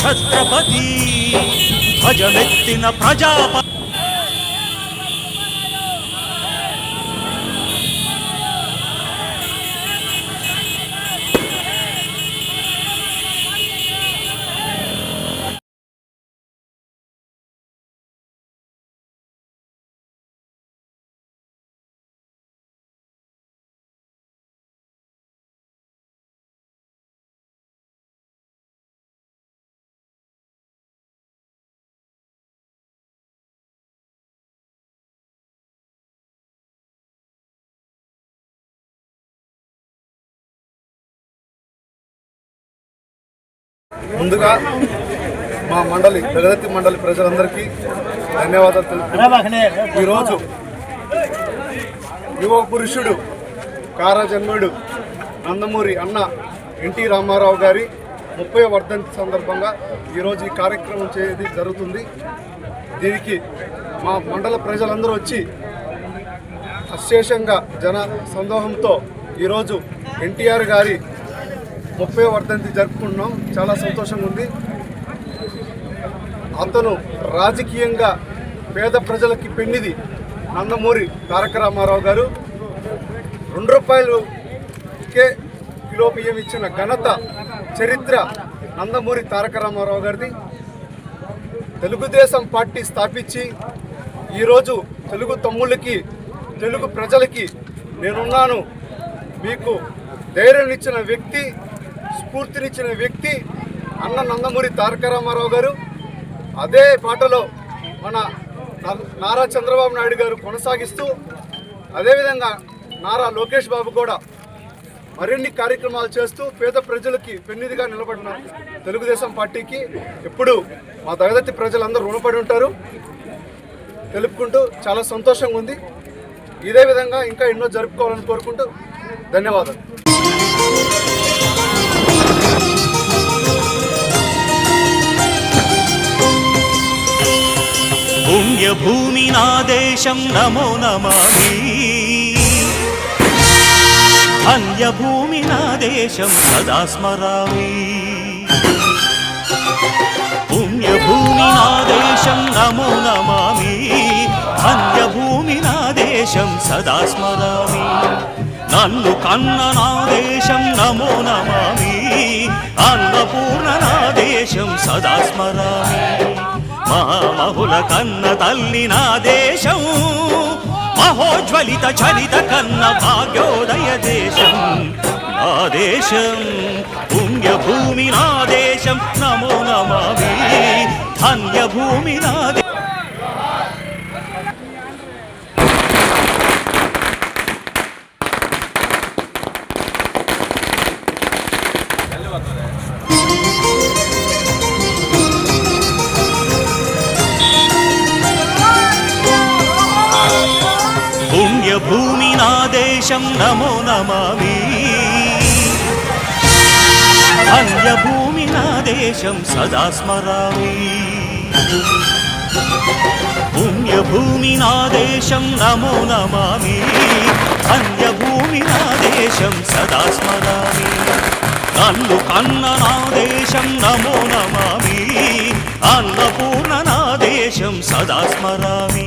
ఛత్రపతి భజమెత్తిన ప్రజాపతి ముందుగా మా మండలి ప్రగతి మండలి ప్రజలందరికీ ధన్యవాదాలు. తెలుపుతూ ఈరోజు యువ పురుషుడు కారాజన్ముడు నందమూరి అన్న ఎన్టీ రామారావు గారి ముప్పై వర్ధంతి సందర్భంగా ఈరోజు ఈ కార్యక్రమం చేయది జరుగుతుంది. దీనికి మా మండల ప్రజలందరూ వచ్చి అశేషంగా జన సందోహంతో ఈరోజు ఎన్టీఆర్ గారి ముప్పై వర్ధంతి జరుపుకుంటున్నాం. చాలా సంతోషంగా ఉంది. అతను రాజకీయంగా పేద ప్రజలకి పెన్నిది నందమూరి తారక రామారావు గారు. రెండు రూపాయలుకే కిలో బియ్యం ఇచ్చిన ఘనత చరిత్ర నందమూరి తారక రామారావు గారిది. తెలుగుదేశం పార్టీ స్థాపించి ఈరోజు తెలుగు తమ్ముళ్ళకి తెలుగు ప్రజలకి నేనున్నాను. మీకు ధైర్యం ఇచ్చిన వ్యక్తి స్ఫూర్తినిచ్చిన వ్యక్తి అన్న నందమూరి తారక రామారావు గారు. అదే పాటలో మన నారా చంద్రబాబు నాయుడు గారు కొనసాగిస్తూ అదేవిధంగా నారా లోకేష్ బాబు కూడా మరిన్ని కార్యక్రమాలు చేస్తూ పేద ప్రజలకి పెన్నిదిగా నిలబడిన తెలుగుదేశం పార్టీకి ఎప్పుడు మా తగదత్తి ప్రజలందరూ రుణపడి ఉంటారు. తెలుపుకుంటూ చాలా సంతోషంగా ఉంది. ఇదే విధంగా ఇంకా ఎన్నో జరుపుకోవాలని కోరుకుంటూ ధన్యవాదాలు. పుణ్యభూమి నా దేశం నమో నమామి. ధన్యభూమి నా దేశం సదా స్మరామి పుణ్యభూమి నా దేశం నమో నమామి. ధన్యభూమి నా దేశం సదా స్మరామి నన్ను కన్న నా దేశం నమో నమామి. అన్నపూర్ణ నా దేశం సదా స్మరామి మహామహుల కన్న తల్లి నా దేశం. మహోజ్వలిత చరిత కన్న భాగ్యోదయ దేశం. నా దేశం పుణ్యభూమి నా దేశం. నమో నమామి. ధన్యభూమి నా పుణ్యభూమి నా దేశం నమో నమామి. అన్యభూమి నా దేశం సదా స్మరామి. పుణ్యభూమి నా దేశం నమో నమామి. అన్యభూమి నా దేశం సదా స్మరామి. నన్ను కన్న నా దేశం నమో నమామి. అన్నపూర్ణ నా దేశం సదా స్మరామి.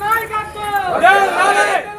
నాయకత్వం